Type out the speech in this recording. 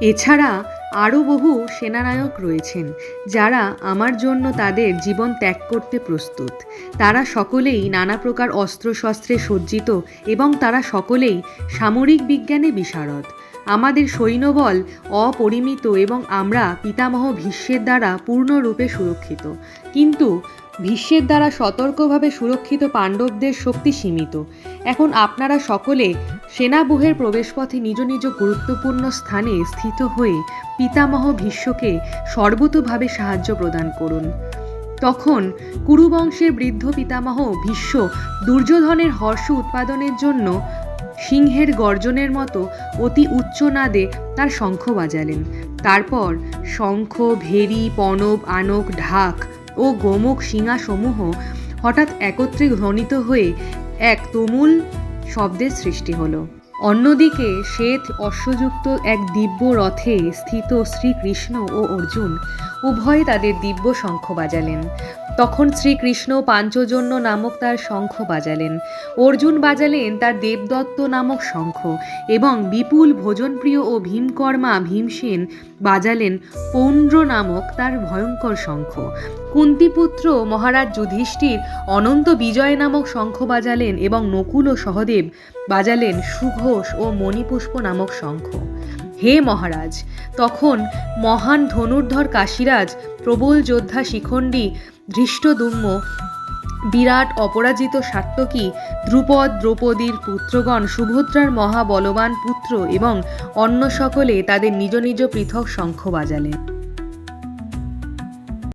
এছাড়া আরও বহু সেনানায়ক রয়েছেন, যারা আমার জন্য তাদের জীবন ত্যাগ করতে প্রস্তুত। তারা সকলেই নানা প্রকার অস্ত্রশস্ত্রে সজ্জিত এবং তারা সকলেই সামরিক বিজ্ঞানে বিশারদ। আমাদের সৈন্যবল অপরিমিত এবং আমরা পিতামহ ভীষ্মের দ্বারা পূর্ণরূপে সুরক্ষিত। কিন্তু ভীষ্মের দ্বারা সতর্কভাবে সুরক্ষিত পাণ্ডবদের শক্তি সীমিত। এখন আপনারা সকলে সেনাবুহের প্রবেশপথে নিজ নিজ গুরুত্বপূর্ণ স্থানে স্থিত হয়ে পিতামহ ভীষ্মকে সর্বতোভাবে সাহায্য প্রদান করুন। তখন কুরুবংশের বৃদ্ধ পিতামহ ভীষ্ম দুর্যোধনের হর্ষ উৎপাদনের জন্য সিংহের গর্জনের মতো অতি উচ্চ নাদে তার শঙ্খ বাজালেন। তারপর শঙ্খ, ভেরি পণব আনক, ঢাক ও গোমুখ শিঙাসমূহ হঠাৎ একত্রে ধ্বনিত হয়ে এক তুমুল শব্দের সৃষ্টি হলো। অন্যদিকে শ্বেত অশ্বযুক্ত এক দিব্য রথে স্থিত শ্রীকৃষ্ণ ও অর্জুন উভয়ে তাদের দিব্য শঙ্খ বাজালেন। তখন শ্রীকৃষ্ণ পাঞ্চজন্য নামক তার শঙ্খ বাজালেন। অর্জুন বাজালেন তার দেবদত্ত নামক শঙ্খ এবং বিপুল ভোজনপ্রিয় ও ভীমকর্মা ভীমসেন বাজালেন পৌন্ড্র নামক তার ভয়ঙ্কর শঙ্খ। কুন্তিপুত্র মহারাজ যুধিষ্ঠির অনন্ত বিজয় নামক শঙ্খ বাজালেন এবং নকুল ও সহদেব বাজালেন সুঘোষ ও মণিপুষ্প নামক শঙ্খ। হে মহারাজ, তখন মহান ধনুর্ধর কাশীরাজ, প্রবল যোদ্ধা শিখণ্ডী ধৃষ্টদুম্ম বিরাট অপরাজিত সাত্যকী দ্রুপদ দ্রৌপদীর পুত্রগণ, সুভদ্রার মহাবলবান পুত্র এবং অন্য সকলে তাদের নিজ নিজ পৃথক শঙ্খ বাজালেন।